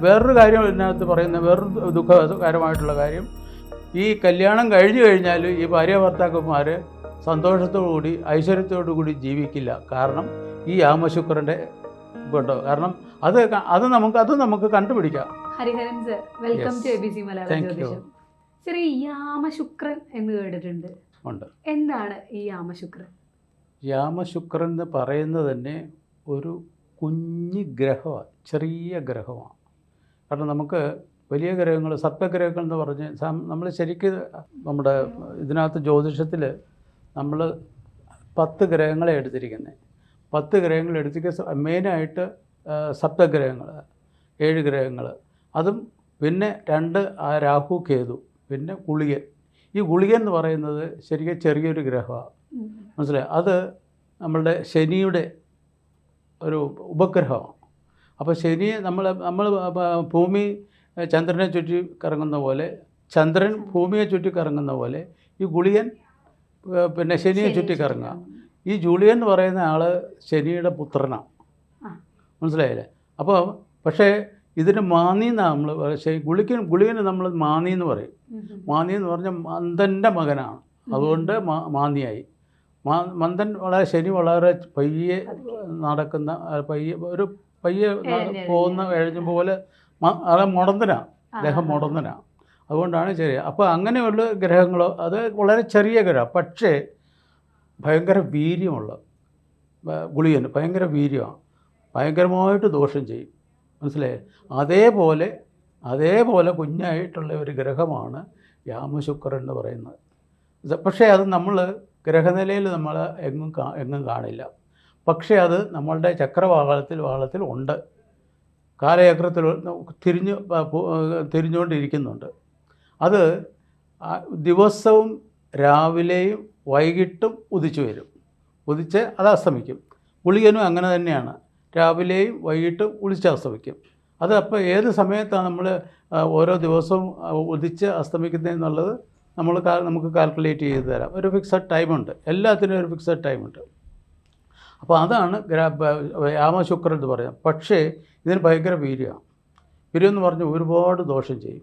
വേറൊരു കാര്യം ഇതിനകത്ത് പറയുന്ന വേറൊരു ദുഃഖകരമായിട്ടുള്ള കാര്യം ഈ കല്യാണം കഴിഞ്ഞു കഴിഞ്ഞാൽ ഈ ഭാര്യ ഭർത്താക്കന്മാർ സന്തോഷത്തോടു കൂടി ഐശ്വര്യത്തോടു കൂടി ജീവിക്കില്ല. കാരണം ഈ യാമശുക്രന്റെ കൊണ്ടോ കാരണം അത് അത് നമുക്ക് അത് നമുക്ക് കണ്ടുപിടിക്കാം. Hariharan sir welcome to A B C Malayalam. ജ്യോതിഷം. സർ ഈ യാമശുക്രൻ എന്ന് കേട്ടിട്ടുണ്ട്. ഉണ്ട്. എന്താണ് ഈ യാമശുക്രൻ യാമശുക്രൻ എന്ന് പറയുന്നത് തന്നെ ഒരു കുഞ്ഞ് ഗ്രഹമാണ് ചെറിയ ഗ്രഹമാണ് കാരണം നമുക്ക് വലിയ ഗ്രഹങ്ങൾ സപ്തഗ്രഹങ്ങൾ എന്ന് പറഞ്ഞ് നമ്മൾ ശരിക്ക് നമ്മുടെ ഇതിനകത്ത് ജ്യോതിഷത്തിൽ നമ്മൾ പത്ത് ഗ്രഹങ്ങളെ എടുത്തിരിക്കുന്നത് പത്ത് ഗ്രഹങ്ങൾ എടുത്തിരിക്കുക മെയിനായിട്ട് സപ്തഗ്രഹങ്ങൾ ഏഴ് ഗ്രഹങ്ങൾ. അതും പിന്നെ രണ്ട് ആ രാഹു കേതു പിന്നെ ഗുളികൻ. ഈ ഗുളികൻ എന്ന് പറയുന്നത് ശരിക്കും ചെറിയൊരു ഗ്രഹമാണ് മനസ്സിലായി? അത് നമ്മളുടെ ശനിയുടെ ഒരു ഉപഗ്രഹമാണ് അപ്പോൾ ശനി നമ്മൾ നമ്മൾ ഭൂമി ചന്ദ്രനെ ചുറ്റി കറങ്ങുന്ന പോലെ ചന്ദ്രൻ ഭൂമിയെ ചുറ്റി കറങ്ങുന്ന പോലെ ഈ ഗുളിയൻ പിന്നെ ശനിയെ ചുറ്റി കറങ്ങുക. ഈ ജൂളിയൻ എന്ന് പറയുന്ന ആൾ ശനിയുടെ പുത്രനാണ്. മനസ്സിലായില്ലേ? അപ്പോൾ പക്ഷേ ഇതിന് മാന്നി എന്നാണ് നമ്മൾ ഗുളിക്കൻ ഗുളികന് നമ്മൾ മാന്നി എന്ന് പറയും. മാന്നി എന്ന് പറഞ്ഞാൽ മന്ദന്റെ മകനാണ്. അതുകൊണ്ട് മാ- മാന്തിയായി. മന്ദൻ വളരെ ശനി വളരെ പയ്യെ നടക്കുന്ന പയ്യെ ഒരു പയ്യെ പോകുന്ന എഴുതും പോലെ അത് മുടന്തനാണ് അദ്ദേഹം മുടന്തനാണ് അതുകൊണ്ടാണ് ചെറിയ അപ്പോൾ അങ്ങനെയുള്ള ഗ്രഹങ്ങളോ അത് വളരെ ചെറിയ ഗ്രഹം പക്ഷേ ഭയങ്കര വീര്യമുള്ള ഗുളിയന് ഭയങ്കര വീര്യമാണ് ഭയങ്കരമായിട്ട് ദോഷം ചെയ്യും. മനസ്സിലായേ? അതേപോലെ അതേപോലെ കുഞ്ഞായിട്ടുള്ള ഒരു ഗ്രഹമാണ് യാമശുക്രൻ എന്ന് പറയുന്നത്. പക്ഷേ അത് നമ്മൾ ഗ്രഹനിലയിൽ നമ്മൾ എങ്ങും എങ്ങും കാണില്ല. പക്ഷേ അത് നമ്മളുടെ ചക്രവാഹനത്തിൽ വാഹനത്തിൽ ഉണ്ട്. കാലചക്രത്തിൽ തിരിഞ്ഞു തിരിഞ്ഞുകൊണ്ടിരിക്കുന്നുണ്ട്. അത് ദിവസവും രാവിലെയും വൈകിട്ടും ഉദിച്ചു വരും. ഉദിച്ച് അത് അസ്തമിക്കും. ഗുളികനും അങ്ങനെ തന്നെയാണ്. രാവിലെയും വൈകിട്ടും ഉദിച്ച് അസ്തമിക്കും. അത് അപ്പോൾ ഏത് സമയത്താണ് നമ്മൾ ഓരോ ദിവസവും ഉദിച്ച് അസ്തമിക്കുന്നതെന്നുള്ളത് നമ്മൾ നമുക്ക് കാൽക്കുലേറ്റ് ചെയ്ത് തരാം. ഒരു ഫിക്സഡ് ടൈമുണ്ട് എല്ലാത്തിനും ഒരു ഫിക്സഡ് ടൈമുണ്ട് അപ്പോൾ അതാണ് ബ- എന്ന് പറയുന്നത് പക്ഷേ ഇതിന് ഭയങ്കര വീര്യമാണ് വീര്യം. എന്ന് പറഞ്ഞാൽ ഒരുപാട് ദോഷം ചെയ്യും.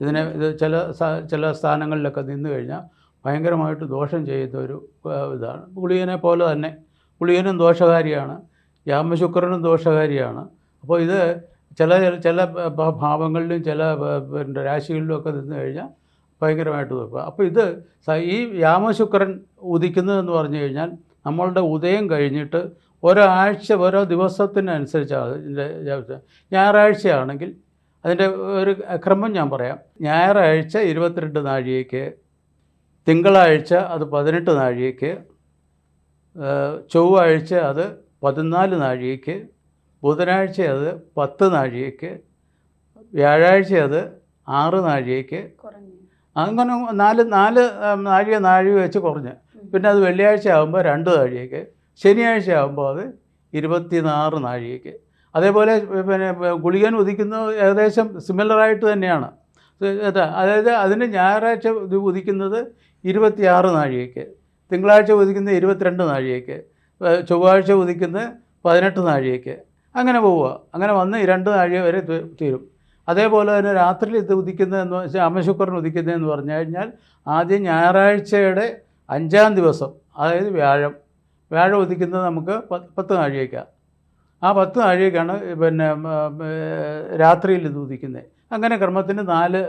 ഇതിനെ ഇത് ചില ചില സ്ഥാനങ്ങളിലൊക്കെ നിന്ന് കഴിഞ്ഞാൽ ഭയങ്കരമായിട്ട് ദോഷം ചെയ്യുന്ന ഒരു ഇതാണ്. ഗുളികനെ പോലെ തന്നെ. ഗുളികനും ദോഷകാരിയാണ്. യാമശുക്രനും ദോഷകാരിയാണ്. അപ്പോൾ ഇത് ചില ചില ഭാവങ്ങളിലും ചില രാശികളിലും ഒക്കെ നിന്ന് കഴിഞ്ഞാൽ ഭയങ്കരമായിട്ട് നോക്കുക അപ്പോൾ ഇത് ഈ വ്യാമശുക്രൻ ഉദിക്കുന്നതെന്ന് പറഞ്ഞു കഴിഞ്ഞാൽ നമ്മളുടെ ഉദയം കഴിഞ്ഞിട്ട് ഒരാഴ്ച ഓരോ ദിവസത്തിനനുസരിച്ചാണ് ഇതിന്റെ. ഞായറാഴ്ചയാണെങ്കിൽ അതിന്റെ ഒരു ക്രമം ഞാൻ പറയാം. ഞായറാഴ്ച ഇരുപത്തിരണ്ട് നാഴികയ്ക്ക് തിങ്കളാഴ്ച അത് പതിനെട്ട് നാഴികയ്ക്ക് ചൊവ്വാഴ്ച അത് പതിനാല് നാഴികയ്ക്ക് ബുധനാഴ്ച അത് പത്ത് നാഴികയ്ക്ക് വ്യാഴാഴ്ച അത് ആറ് നാഴികയ്ക്ക് അങ്ങനെ നാല് നാല് നാഴിക നാഴിക വെച്ച് കുറഞ്ഞ്. പിന്നെ അത് വെള്ളിയാഴ്ച ആകുമ്പോൾ രണ്ട് നാഴികയ്ക്ക് ശനിയാഴ്ച ആകുമ്പോൾ അത് ഇരുപത്തിനാറ് നാഴികയ്ക്ക് അതേപോലെ പിന്നെ ഗുളികൻ ഉദിക്കുന്നത് ഏകദേശം സിമിലറായിട്ട് തന്നെയാണ്. അതായത് അതിന് ഞായറാഴ്ച ഉദിക്കുന്നത് ഇരുപത്തിയാറ് നാഴികയ്ക്ക് തിങ്കളാഴ്ച ഉദിക്കുന്നത് ഇരുപത്തിരണ്ട് നാഴികയ്ക്ക് ചൊവ്വാഴ്ച ഉദിക്കുന്നത് പതിനെട്ട് നാഴികയ്ക്ക് അങ്ങനെ പോവുക. അങ്ങനെ വന്ന് രണ്ട് നാഴിക വരെ തീരും. അതേപോലെ തന്നെ രാത്രിയിൽ ഇത് ഉദിക്കുന്നതെന്ന് വെച്ചാൽ അമശുക്രൻ ഉദിക്കുന്നതെന്ന് പറഞ്ഞു കഴിഞ്ഞാൽ ആദ്യം ഞായറാഴ്ചയുടെ അഞ്ചാം ദിവസം അതായത് വ്യാഴം. വ്യാഴം ഉദിക്കുന്നത് നമുക്ക് പത്ത് നാഴികയ്ക്കാണ് ആ പത്ത് നാഴികയ്ക്കാണ് പിന്നെ രാത്രിയിൽ ഇത് ഉദിക്കുന്നത് അങ്ങനെ ക്രമത്തിന് നാല്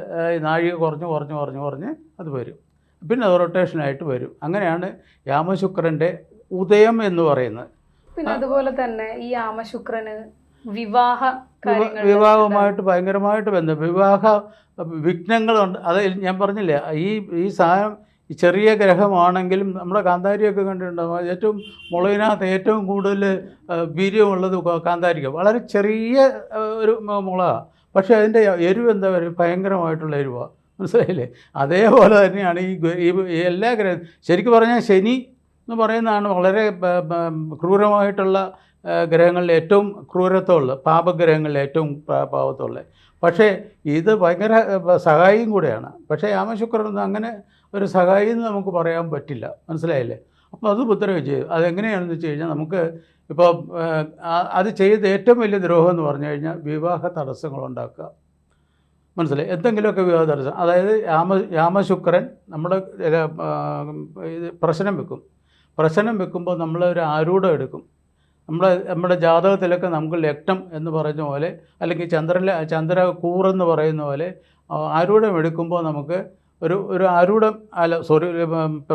നാഴിക കുറഞ്ഞ് കുറഞ്ഞ് കുറഞ്ഞ് കുറഞ്ഞ് അത് വരും. പിന്നെ അത് റൊട്ടേഷനായിട്ട് വരും. അങ്ങനെയാണ് യാമശുക്രന്റെ ഉദയം എന്ന് പറയുന്നത്. പിന്നെ അതുപോലെ തന്നെ ഈ യാമശുക്രന് വിവാഹ വിവാഹവുമായിട്ട് ഭയങ്കരമായിട്ട് ബന്ധം. വിവാഹ വിഘ്നങ്ങളുണ്ട്. അത് ഞാൻ പറഞ്ഞില്ലേ ഈ ഈ സാധനം ചെറിയ ഗ്രഹമാണെങ്കിലും നമ്മുടെ കാന്താരിയൊക്കെ കണ്ടിട്ടുണ്ടാകും ഏറ്റവും മുളകിനകത്ത് ഏറ്റവും കൂടുതൽ വീര്യമുള്ളത് കാന്താരിക്ക. വളരെ ചെറിയ ഒരു മുളകാണ് പക്ഷേ അതിന്റെ എരിവ് എന്താ പറയുക? ഭയങ്കരമായിട്ടുള്ള എരിവാണ് മനസ്സിലായില്ലേ? അതേപോലെ തന്നെയാണ് ഈ ഈ എല്ലാ ഗ്രഹ ശരിക്കും പറഞ്ഞാൽ ശനി എന്ന് പറയുന്നതാണ് വളരെ ക്രൂരമായിട്ടുള്ള ഗ്രഹങ്ങളിൽ ഏറ്റവും ക്രൂരത്വമുള്ള പാപഗ്രഹങ്ങളിൽ ഏറ്റവും പാപത്തുള്ള പക്ഷേ ഇത് ഭയങ്കര സഹായിയും കൂടെയാണ്. പക്ഷേ യാമശുക്രനൊന്നും അങ്ങനെ ഒരു സഹായി എന്ന് നമുക്ക് പറയാൻ പറ്റില്ല. മനസ്സിലായില്ലേ? അപ്പോൾ അത് ഉത്തരവ് ചെയ്തു അതെങ്ങനെയാണെന്ന് വെച്ച് കഴിഞ്ഞാൽ നമുക്ക് ഇപ്പോൾ അത് ചെയ്ത ഏറ്റവും വലിയ ദ്രോഹം എന്ന് പറഞ്ഞു കഴിഞ്ഞാൽ വിവാഹ തടസ്സങ്ങൾ ഉണ്ടാക്കുക. മനസ്സിലായി? എന്തെങ്കിലുമൊക്കെ വിവാഹ തടസ്സം. അതായത് യാമ യാമശുക്രൻ നമ്മുടെ പ്രശ്നം വെക്കും. പ്രശ്നം വെക്കുമ്പോൾ നമ്മൾ ഒരു ആരൂഢം എടുക്കും. നമ്മുടെ നമ്മുടെ ജാതകത്തിലൊക്കെ നമുക്ക് ലഗ്നം എന്ന് പറയുന്ന പോലെ അല്ലെങ്കിൽ ചന്ദ്രനിലെ ചന്ദ്ര കൂറെന്ന് പറയുന്ന പോലെ ആരൂഢം എടുക്കുമ്പോൾ നമുക്ക് ഒരു ഒരു ആരൂഢം അല്ല സോറി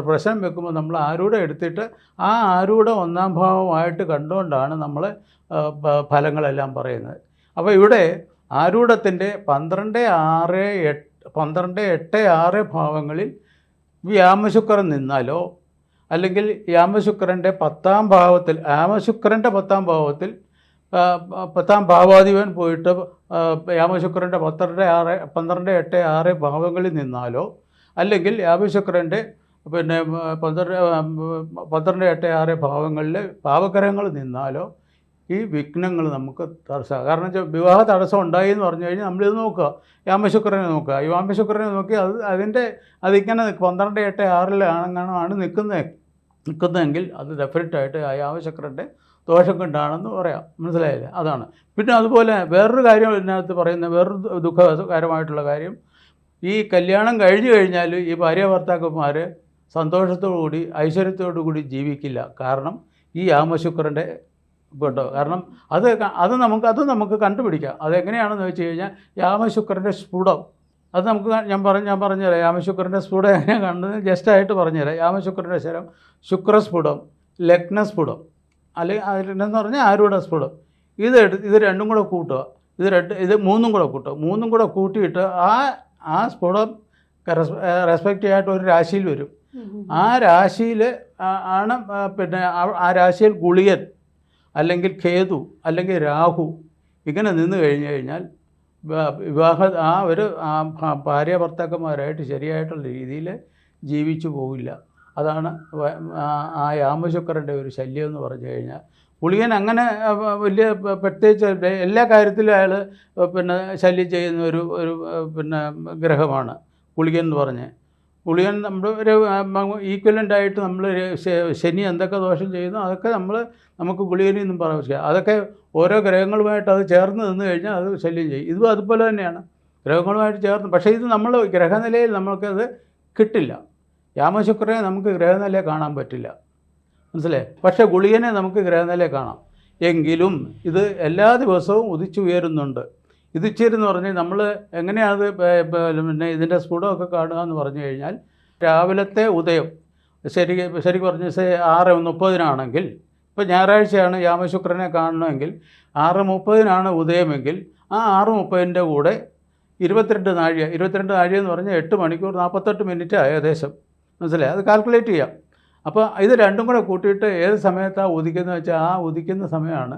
പ്രശ്നം വെക്കുമ്പോൾ നമ്മൾ ആരൂഢം എടുത്തിട്ട് ആ ആരൂഢം ഒന്നാം ഭാവമായിട്ട് കണ്ടുകൊണ്ടാണ് നമ്മൾ ഫലങ്ങളെല്ലാം പറയുന്നത്. അപ്പോൾ ഇവിടെ ആരൂഢത്തിന്റെ പന്ത്രണ്ട് ആറ് എട്ട് പന്ത്രണ്ട് എട്ട് ആറ് ഭാവങ്ങളിൽ വ്യാമശുക്രൻ നിന്നാലോ അല്ലെങ്കിൽ യാമശുക്രന്റെ പത്താം ഭാവത്തിൽ യാമശുക്രന്റെ പത്താം ഭാവത്തിൽ പത്താം ഭാവാധിപൻ പോയിട്ട് യാമശുക്രന്റെ പന്ത്രണ്ട് ആറ് പന്ത്രണ്ട് എട്ട് ആറ് ഭാവങ്ങളിൽ നിന്നാലോ അല്ലെങ്കിൽ യാമശുക്രന്റെ പിന്നെ പന്ത്രണ്ട് പന്ത്രണ്ട് എട്ട് ആറ് ഭാവങ്ങളിൽ ഭാവഗ്രഹങ്ങൾ നിന്നാലോ ഈ വിഘ്നങ്ങൾ നമുക്ക് തടസ്സം കാരണം വെച്ചാൽ വിവാഹ തടസ്സം ഉണ്ടായി എന്ന് പറഞ്ഞു കഴിഞ്ഞാൽ നമ്മളിത് നോക്കുക. യാമശുക്രനെ നോക്കുക. ഈ യാമശുക്രനെ നോക്കി അത് അതിന്റെ അതിങ്ങനെ. പന്ത്രണ്ട് എട്ട് ആറിലാണെങ്ങാണോ ആണ് നിൽക്കുന്നത് നിൽക്കുന്നതെങ്കിൽ അത് ഡെഫിനറ്റായിട്ട് ആ യാമശുക്രന്റെ ദോഷം കൊണ്ടാണെന്ന് പറയാം. മനസ്സിലായില്ലേ? അതാണ്. പിന്നെ അതുപോലെ വേറൊരു കാര്യം ഇതിനകത്ത് പറയുന്ന വേറൊരു ദുഃഖകരമായിട്ടുള്ള കാര്യം ഈ കല്യാണം കഴിഞ്ഞു കഴിഞ്ഞാൽ ഈ ഭാര്യ ഭർത്താക്കന്മാർ സന്തോഷത്തോടു കൂടി ഐശ്വര്യത്തോടു കൂടി ജീവിക്കില്ല. കാരണം ഈ യാമശുക്രന്റെ ഉണ്ടോ കാരണം അത് അത് നമുക്ക് അത് നമുക്ക് കണ്ടുപിടിക്കാം. അതെങ്ങനെയാണെന്ന് വെച്ച് കഴിഞ്ഞാൽ യാമശുക്രന്റെ സ്ഫുടം. അത് നമുക്ക് ഞാൻ പറഞ്ഞ ഞാൻ പറഞ്ഞുതരാം. യാമശുക്രന്റെ സ്ഫുടം എങ്ങനെയാണ് കണ്ടത്? ജസ്റ്റായിട്ട് പറഞ്ഞുതരാം. യാമശുക്രന്റെ ശരം ശുക്രസ്ഫുടം ലഗ്നസ്ഫുടം അല്ലെങ്കിൽ അതിലെന്ന് പറഞ്ഞാൽ ആരുടെ സ്ഫുടം. ഇത് എടുത്ത് ഇത് രണ്ടും കൂടെ കൂട്ടുക. ഇത് രണ്ട് ഇത് മൂന്നും കൂടെ കൂട്ടുക. മൂന്നും കൂടെ കൂട്ടിയിട്ട് ആ ആ സ്ഫുടം റെസ്പെക്റ്റ് ആയിട്ട് ഒരു രാശിയിൽ വരും. ആ രാശിയിൽ ആണ് പിന്നെ ആ- ആ രാശിയിൽ ഗുളിയൻ അല്ലെങ്കിൽ കേതു അല്ലെങ്കിൽ രാഹു ഇങ്ങനെ നിന്ന് കഴിഞ്ഞു കഴിഞ്ഞാൽ വിവാഹ ആ ഒരു ഭാര്യ ഭർത്താക്കന്മാരായിട്ട് ശരിയായിട്ടുള്ള രീതിയിൽ ജീവിച്ചു പോവില്ല. അതാണ് ആ- യാമശുക്കറിന്റെ ഒരു ശല്യം എന്ന് പറഞ്ഞു കഴിഞ്ഞാൽ. പുളിയൻ അങ്ങനെ വലിയ പ്രത്യേകിച്ച് എല്ലാ കാര്യത്തിലും അയാൾ പിന്നെ ശല്യം ചെയ്യുന്ന ഒരു ഒരു പിന്നെ ഗ്രഹമാണ് പുളിയൻ എന്ന് പറഞ്ഞ്. പുളിയൻ നമ്മൾ ഒരു ഈക്വലന്റ് ആയിട്ട് നമ്മൾ ശനി എന്തൊക്കെ ദോഷം ചെയ്യുന്നു അതൊക്കെ നമ്മൾ നമുക്ക് ഗുളികനിൽ നിന്നും പറ്റില്ല അതൊക്കെ ഓരോ ഗ്രഹങ്ങളുമായിട്ട് അത് ചേർന്ന് നിന്ന് കഴിഞ്ഞാൽ അത് ശല്യം ചെയ്യും. ഇതും അതുപോലെ തന്നെയാണ്. ഗ്രഹങ്ങളുമായിട്ട് ചേർന്ന് പക്ഷേ ഇത് നമ്മൾ ഗ്രഹനിലയിൽ നമുക്കത് കിട്ടില്ല. യാമശുക്രനെ നമുക്ക് ഗ്രഹനിലയെ കാണാൻ പറ്റില്ല. മനസ്സിലായി? പക്ഷേ ഗുളികനെ നമുക്ക് ഗ്രഹനിലയെ കാണാം. എങ്കിലും ഇത് എല്ലാ ദിവസവും ഉദിച്ചുയരുന്നുണ്ട്. ഉദിച്ചേരെന്ന് പറഞ്ഞാൽ നമ്മൾ എങ്ങനെയാണ് ഇത് പിന്നെ ഇതിന്റെ സ്ഫുടമൊക്കെ കാണുക എന്ന് പറഞ്ഞു കഴിഞ്ഞാൽ രാവിലത്തെ ഉദയം ശരി ശരി പറഞ്ഞ ആറ് മുപ്പതിനാണെങ്കിൽ ഇപ്പോൾ ഞായറാഴ്ചയാണ് യാമശുക്രനെ കാണണമെങ്കിൽ ആറ് മുപ്പതിനാണ് ഉദയമെങ്കിൽ ആ ആറ് മുപ്പതിന്റെ കൂടെ ഇരുപത്തിരണ്ട് നാഴിക ഇരുപത്തിരണ്ട് നാഴിക എന്ന് പറഞ്ഞാൽ എട്ട് മണിക്കൂർ നാൽപ്പത്തെട്ട് മിനിറ്റ് ഏകദേശം മനസ്സിലായി? അത് കാൽക്കുലേറ്റ് ചെയ്യാം. അപ്പോൾ ഇത് രണ്ടും കൂടെ കൂട്ടിയിട്ട് ഏത് സമയത്താണ് ഉദിക്കുന്നത് വെച്ചാൽ ആ ഉദിക്കുന്ന സമയമാണ്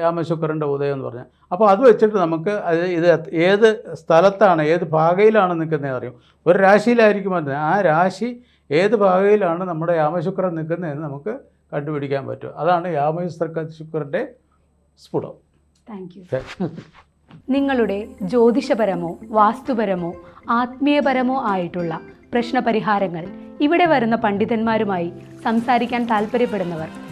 യാമശുക്രന്റെ ഉദയം എന്ന് പറഞ്ഞാൽ. അപ്പോൾ അത് വെച്ചിട്ട് നമുക്ക് അത് ഇത് ഏത് സ്ഥലത്താണ് ഏത് ഭാഗയിലാണ് നിൽക്കുന്നത് അറിയും. ഒരു രാശിയിലായിരിക്കും അത് ആ രാശി ഏത് ഭാഗയിലാണ് നമ്മുടെ രാമശുക്രൻ നിൽക്കുന്നതെന്ന് നമുക്ക് കണ്ടുപിടിക്കാൻ പറ്റും. അതാണ് യാമശുക്രന്റെ സ്ഫുടം. Thank you. നിങ്ങളുടെ ജ്യോതിഷപരമോ വാസ്തുപരമോ ആത്മീയപരമോ ആയിട്ടുള്ള പ്രശ്നപരിഹാരങ്ങൾ ഇവിടെ വരുന്ന പണ്ഡിതന്മാരുമായി സംസാരിക്കാൻ താല്പര്യപ്പെടുന്നവർ